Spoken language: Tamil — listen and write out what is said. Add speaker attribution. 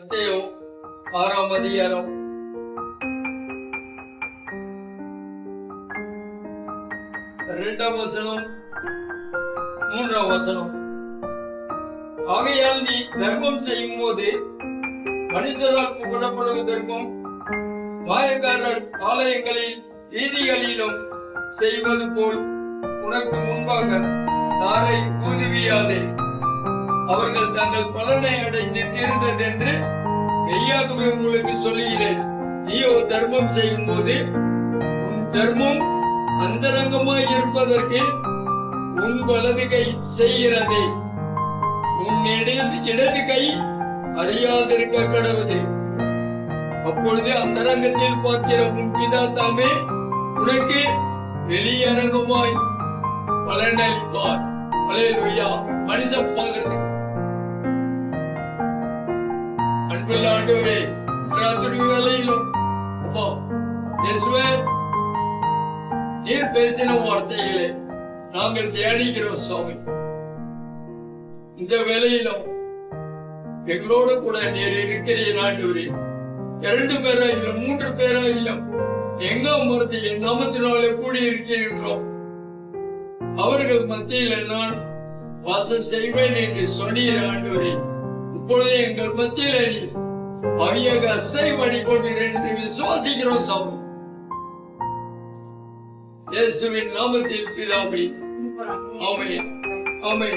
Speaker 1: மத்தேயோ ஆறாம் அதிகாரம். இரண்டாம் வசனம் மூன்றாம் வசனம். ஆகையால் நீ தர்மம் செய்யும் போது மனுஷரால் புகழப்படுவதற்கும் மாயக்காரர் ஆலயங்களில் வீதிகளிலும் செய்வது போல் உனக்கு முன்பாக தாரை ஊதுவியாதே. அவர்கள் தங்கள் பலனை அடைந்து தீர்ந்ததென்று மெய்யாகவே உங்களுக்கு சொல்லுகிறேன். நீயோ தர்மம் செய்யும் போது உன் தர்மம் அந்தரங்கமாய் இருப்பதற்கு உன் வலது கை செய்கிறதே. உன் இடது இடது கை அறியாதிருக்க கடவுது அப்பொழுது அந்தரங்கத்தில் பார்க்கிற உன் பிதா தாமே உனக்கு வெளியரங்கமாய் பலனளிப்பார் மனுஷன் பார்க்கறதுக்கு அன்புள்ள ஆண்டவரே ராத்திரி வேலையிலும் அப்போ இயேசுவே நீர் பேசின வார்த்தைகளே நாங்கள் தியானிக்கிறோம் சுவாமி. இந்த வேலையிலும் எங்களோட கூட நீர் இருக்கிறீர் ஆண்டவரே. இரண்டு பேரா இல்லை மூன்று பேரா இல்லை எங்க அமர்ந்து என் நாமத்தினாலே கூடி இருக்கிறோம் அவர்கள் மத்தியில் நான் வாசம் செய்வேன் என்று சொன்னீர் ஆண்டவரே. இப்பொழுது எங்கள் மத்தியில நீ அவியாக அசை வழி கொண்டீர் என்று விசுவாசிக்கிறோம் சாமி. இயேசுவின் நாமத்தில் பிதாவே ஆமென். ஆமென்.